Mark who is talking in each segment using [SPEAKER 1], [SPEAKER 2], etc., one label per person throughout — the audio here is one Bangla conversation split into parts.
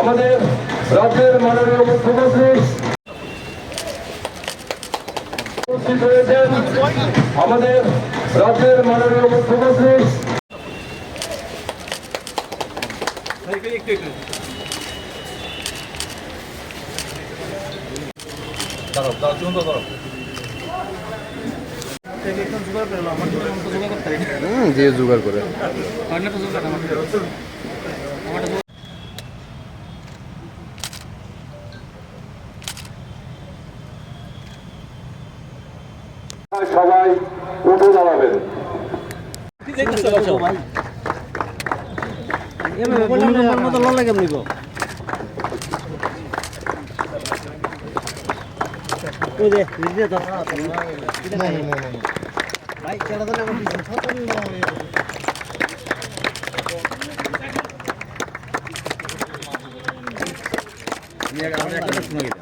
[SPEAKER 1] আমাদের রাজ্যের মাননীয় মুখ্যমন্ত্রী উপস্থিত হয়েছেন। আমাদের রাজ্যের মাননীয় মুখ্যমন্ত্রী।
[SPEAKER 2] হুম যে জোগাড় করে।
[SPEAKER 1] উঠে দাঁড়াবেন
[SPEAKER 2] নাই কোন গেছে
[SPEAKER 3] Moniz, Moniz.
[SPEAKER 4] চেস কর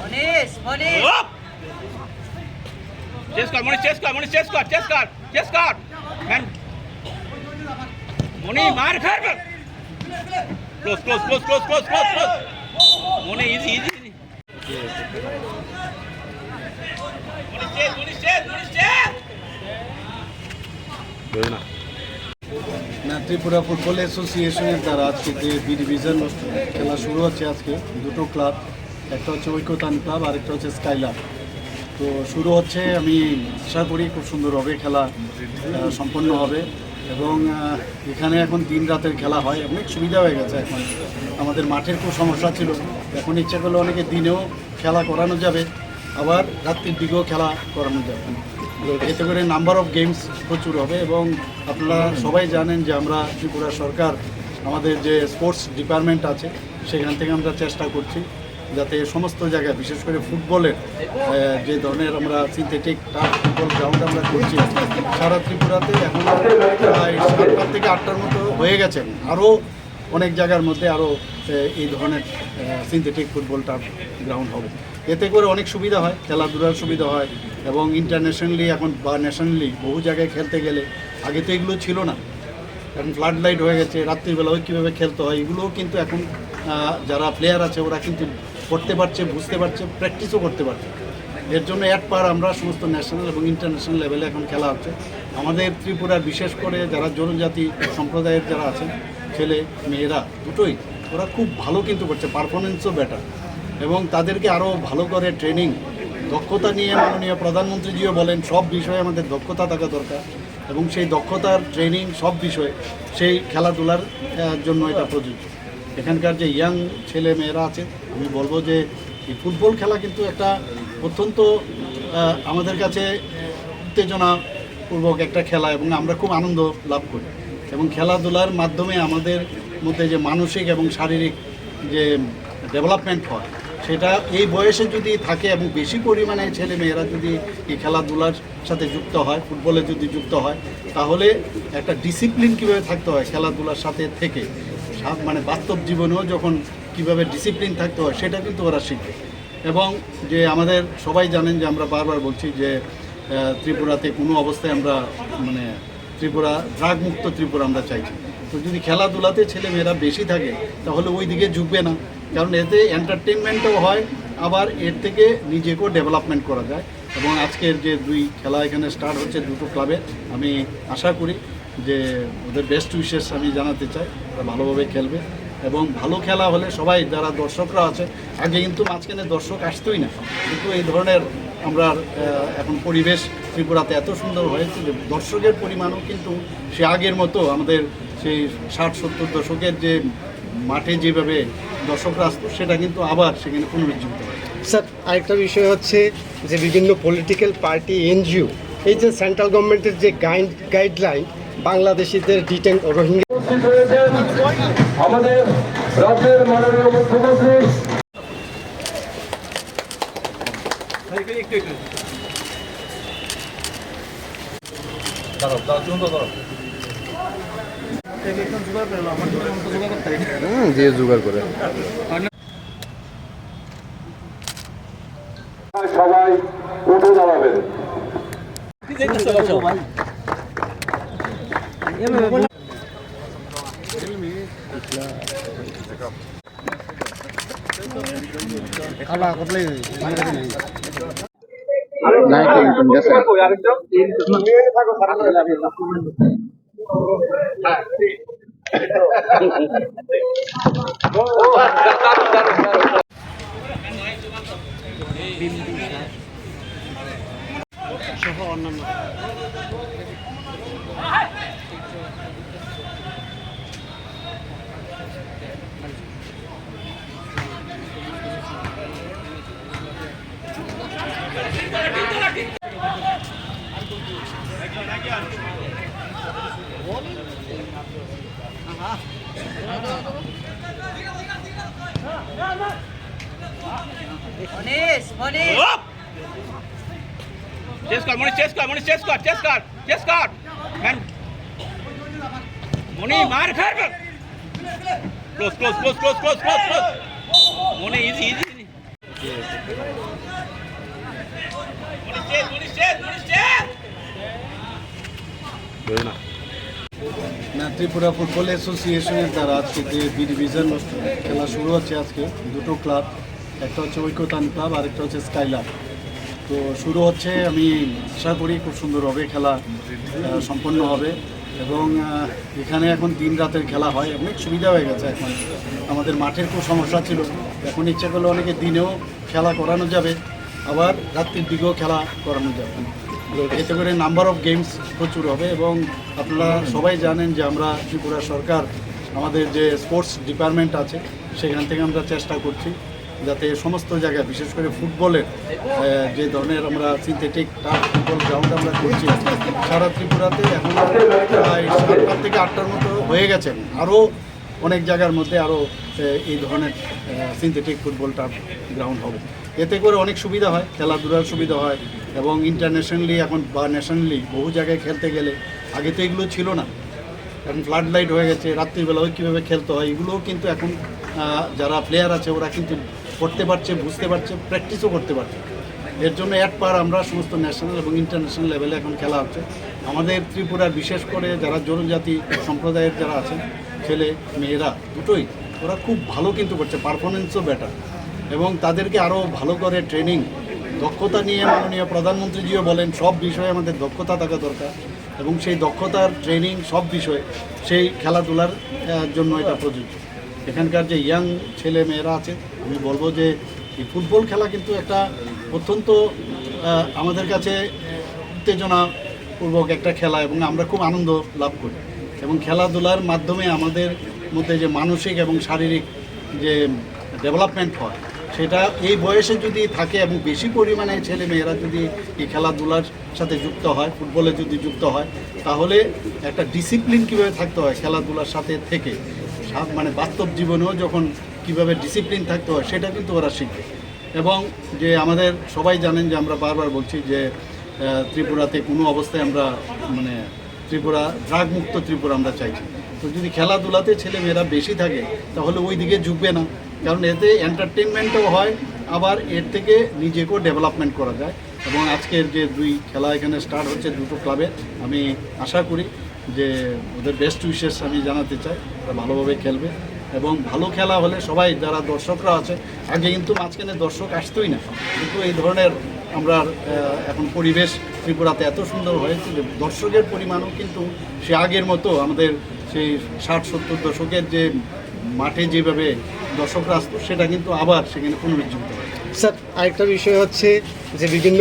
[SPEAKER 4] మనీష్ మనీష్ చేసుకో మనీష్ చేసుకో మనీష్ చేసుకో చేసుకో చేసుకో మెన్ ముని మార్ ఖర్ close close close close close close close ముని ఈజీ
[SPEAKER 5] ఈజీ ত্রিপুরা ফুটবল অ্যাসোসিয়েশনের দ্বারা আজকে যে বি ডিভিশন খেলা শুরু হচ্ছে আজকে দুটো ক্লাব একটা হচ্ছে ঐক্যতান ক্লাব আর একটা হচ্ছে স্কাইলার তো শুরু হচ্ছে আমি আশা করি খুব সুন্দরভাবে খেলা আহ, সম্পন্ন হবে এবং এখানে এখন দিন রাতের খেলা হয় অনেক সুবিধা হয়ে গেছে এখন। আমাদের মাঠের খুব সমস্যা ছিল এখন ইচ্ছা করলে অনেকে দিনেও খেলা করানো যাবে। আবার রাত্রির দিকেও খেলা করানো যাবে। এতে করে নাম্বার অফ গেমস প্রচুর হবে এবং আপনারা সবাই জানেন যে আমরা ত্রিপুরা সরকার, আমাদের যে স্পোর্টস ডিপার্টমেন্ট আছে, সেখান থেকে আমরা চেষ্টা করছি যাতে সমস্ত জায়গায়, বিশেষ করে ফুটবলের যে ধরনের আমরা সিনথেটিক টাফ ফুটবল গ্রাউন্ড আমরা করছি, সারা ত্রিপুরাতে এখন প্রায় সাতটার থেকে আটটার মতো হয়ে গেছে। আরও অনেক জায়গার মধ্যে আরও এই ধরনের সিনথেটিক ফুটবল টাফ গ্রাউন্ড হবে। এতে করে অনেক সুবিধা হয়, খেলাধুলার সুবিধা হয় এবং ইন্টারন্যাশনালি এখন বা ন্যাশনালি বহু জায়গায় খেলতে গেলে আগে তো এগুলো ছিল না। এখন ফ্লাড লাইট হয়ে গেছে রাত্রিবেলা ওই কীভাবে খেলতে হয়, এগুলোও কিন্তু এখন যারা প্লেয়ার আছে ওরা কিন্তু করতে পারছে, বুঝতে পারছে প্র্যাকটিসও করতে পারছে। এর জন্য এক পার আমরা সমস্ত ন্যাশনাল এবং ইন্টারন্যাশনাল লেভেলে এখন খেলা হচ্ছে। আমাদের ত্রিপুরার বিশেষ করে যারা জনজাতি সম্প্রদায়ের যারা আছেন ছেলে, মেয়েরা দুটোই, ওরা খুব ভালো কিন্তু করছে পারফরমেন্সও বেটার এবং তাদেরকে আরও ভালো করে ট্রেনিং দক্ষতা নিয়ে মাননীয় প্রধানমন্ত্রীজিও বলেন, সব বিষয়ে আমাদের দক্ষতা থাকা দরকার। এবং সেই দক্ষতার ট্রেনিং সব বিষয়ে, সেই খেলাধুলার জন্য এটা প্রযোজ্য। এখানকার যে ইয়াং ছেলে মেয়েরা আছে, আমি বলব যে এই ফুটবল খেলা কিন্তু একটা অত্যন্ত আমাদের কাছে উত্তেজনাপূর্বক একটা খেলা এবং আমরা খুব আনন্দ লাভ করি। এবং খেলাধুলার মাধ্যমে আমাদের মধ্যে যে মানসিক এবং শারীরিক যে ডেভেলপমেন্ট হয় সেটা এই বয়সে যদি থাকে এবং বেশি পরিমাণে ছেলে মেয়েরা যদি এই খেলাধুলার সাথে যুক্ত হয়, ফুটবলে যদি যুক্ত হয়, তাহলে একটা ডিসিপ্লিন কীভাবে থাকতে হয় খেলাধুলার সাথে থেকে? মানে বাস্তব জীবনেও যখন কীভাবে ডিসিপ্লিন থাকতে হয় সেটা কিন্তু ওরা শিখবে। এবং যে আমাদের সবাই জানেন যে আমরা বারবার বলছি যে ত্রিপুরাতে কোনো অবস্থায় আমরা মানে ত্রিপুরা ড্রাগ মুক্ত ত্রিপুরা আমরা চাইছি। তো যদি খেলাধুলাতে ছেলে মেয়েরা বেশি থাকে, তাহলে ওই দিকে ঝুঁকবে না। কারণ এতে এন্টারটেনমেন্টও হয়, আবার এর থেকে নিজেকেও ডেভেলপমেন্ট করা যায়। এবং আজকের যে দুই খেলা এখানে স্টার্ট হচ্ছে দুটো ক্লাবে আমি আশা করি যে ওদের বেস্ট উইশেস আমি জানাতে চাই, ওরা ভালোভাবে খেলবে। এবং ভালো খেলা হলে সবাই, যারা দর্শকরা আছে, আগে কিন্তু মাঝখানে দর্শক আসতোই না। কিন্তু এই ধরনের আমরা এখন পরিবেশ ত্রিপুরাতে এত সুন্দর হয়েছে যে দর্শকের পরিমাণও কিন্তু সে আগের মতো আমাদের সেই ষাট সত্তর দশকের যে মাঠে যেভাবে দর্শকরা আসতো সেটা কিন্তু আবার সেখানে পুনরুজ্জীবিত হয়
[SPEAKER 6] স্যার আরেকটা বিষয় হচ্ছে যে বিভিন্ন পলিটিক্যাল পার্টি এনজিও এই যে সেন্ট্রাল গভর্নমেন্টের যে গাইড গাইডলাইন বাংলাদেশিদের ডিটেন রোহিঙ্গা
[SPEAKER 1] আমাদের রাজ্যের মাননীয় মুখ্যমন্ত্রী।
[SPEAKER 2] হুম দিয়ে জোগাড় করে।
[SPEAKER 1] সবাই উঠে দাঁড়াবেন।
[SPEAKER 2] নাই কিন্তু গেছে
[SPEAKER 3] মনীষ মনীষ
[SPEAKER 4] চেস কর মনি চেস কর মনি চেস কর চেস কর চেস কর ম্যান মনি মার খার close close close close close close close মনি ইজি ইজি মনি চেস মনি চেস মনি চেস
[SPEAKER 5] না ত্রিপুরা ফুটবল অ্যাসোসিয়েশনের দ্বারা আজকে যে বি ডিভিশন খেলা শুরু হচ্ছে আজকে, দুটো ক্লাব, একটা হচ্ছে ঐক্যতান ক্লাব আর একটা হচ্ছে স্কাইলার তো শুরু হচ্ছে, আমি আশা করি খুব সুন্দর হবে, খেলা সম্পন্ন হবে এবং এখানে এখন দিন রাতের খেলা হয়, অনেক সুবিধা হয়ে গেছে এখন। আমাদের মাঠের খুব সমস্যা ছিল, এখন ইচ্ছা করলে অনেকে দিনেও খেলা করানো যাবে, আবার রাত্রির দিকেও খেলা করানো যাবে। এতে করে নাম্বার অফ গেমস প্রচুর হবে এবং আপনারা সবাই জানেন যে আমরা ত্রিপুরা সরকার, আমাদের যে স্পোর্টস ডিপার্টমেন্ট আছে, সেখান থেকে আমরা চেষ্টা করছি যাতে সমস্ত জায়গায়, বিশেষ করে ফুটবলের যে ধরনের আমরা সিনথেটিক টার্ফ ফুটবল গ্রাউন্ড আমরা করছি, সারা ত্রিপুরাতে এখন প্রায় সাতটার থেকে আটটার মতো হয়ে গেছে। আরও অনেক জায়গার মধ্যে আরও এই ধরনের সিনথেটিক ফুটবল টার্ফ গ্রাউন্ড হবে। এতে করে অনেক সুবিধা হয়, খেলাধুলার সুবিধা হয় এবং ইন্টারন্যাশনালি এখন বা ন্যাশনালি বহু জায়গায় খেলতে গেলে আগে তো এগুলো ছিল না। এখন ফ্লাড লাইট হয়ে গেছে রাত্রিবেলা ওই কীভাবে খেলতে হয়, এগুলোও কিন্তু এখন যারা প্লেয়ার আছে ওরা কিন্তু করতে পারছে, বুঝতে পারছে প্র্যাকটিসও করতে পারছে। এর জন্য এক পার আমরা সমস্ত ন্যাশনাল এবং ইন্টারন্যাশনাল লেভেলে এখন খেলা হচ্ছে। আমাদের ত্রিপুরার বিশেষ করে যারা জনজাতি সম্প্রদায়ের যারা আছেন ছেলে, মেয়েরা দুটোই, ওরা খুব ভালো কিন্তু করছে পারফরমেন্সও বেটার এবং তাদেরকে আরও ভালো করে ট্রেনিং দক্ষতা নিয়ে মাননীয় প্রধানমন্ত্রীজিও বলেন, সব বিষয়ে আমাদের দক্ষতা থাকা দরকার। এবং সেই দক্ষতার ট্রেনিং সব বিষয়ে, সেই খেলাধুলার জন্য এটা প্রযোজ্য। এখানকার যে ইয়াং ছেলে মেয়েরা আছে, আমি বলব যে এই ফুটবল খেলা কিন্তু একটা অত্যন্ত আমাদের কাছে উত্তেজনাপূর্বক একটা খেলা এবং আমরা খুব আনন্দ লাভ করি। এবং খেলাধুলার মাধ্যমে আমাদের মধ্যে যে মানসিক এবং শারীরিক যে ডেভেলপমেন্ট হয় সেটা এই বয়সে যদি থাকে এবং বেশি পরিমাণে ছেলে মেয়েরা যদি এই খেলাধুলার সাথে যুক্ত হয়, ফুটবলে যদি যুক্ত হয়, তাহলে একটা ডিসিপ্লিন কীভাবে থাকতে হয় খেলাধুলার সাথে থেকে? মানে বাস্তব জীবনেও যখন কীভাবে ডিসিপ্লিন থাকতে হয় সেটা কিন্তু ওরা শিখবে। এবং যে আমাদের সবাই জানেন যে আমরা বারবার বলছি যে ত্রিপুরাতে কোনো অবস্থায় আমরা মানে ত্রিপুরা ড্রাগ মুক্ত ত্রিপুরা আমরা চাইছি তো যদি খেলাধুলাতে ছেলেমেয়েরা বেশি থাকে, তাহলে ওই দিকে ঝুঁকবে না। কারণ এতে এন্টারটেনমেন্টও হয়, আবার এর থেকে নিজেকেও ডেভেলপমেন্ট করা যায়। এবং আজকের যে দুই খেলা এখানে স্টার্ট হচ্ছে দুটো ক্লাবে আমি আশা করি যে ওদের বেস্ট উইশেস আমি জানাতে চাই, ওরা ভালোভাবে খেলবে। এবং ভালো খেলা হলে সবাই, যারা দর্শকরা আছে, আগে কিন্তু মাঝখানে দর্শক আসতোই না। কিন্তু এই ধরনের আমরা এখন পরিবেশ ত্রিপুরাতে এত সুন্দর হয়েছে যে দর্শকের পরিমাণও কিন্তু সে আগের মতো আমাদের সেই ষাট, সত্তর দশকের যে মাঠে যেভাবে দর্শকরা আসতো, সেটা কিন্তু আবার সেখানে পুনরুজ্জীবিত হয়
[SPEAKER 6] স্যার, আরেকটা বিষয় হচ্ছে যে বিভিন্ন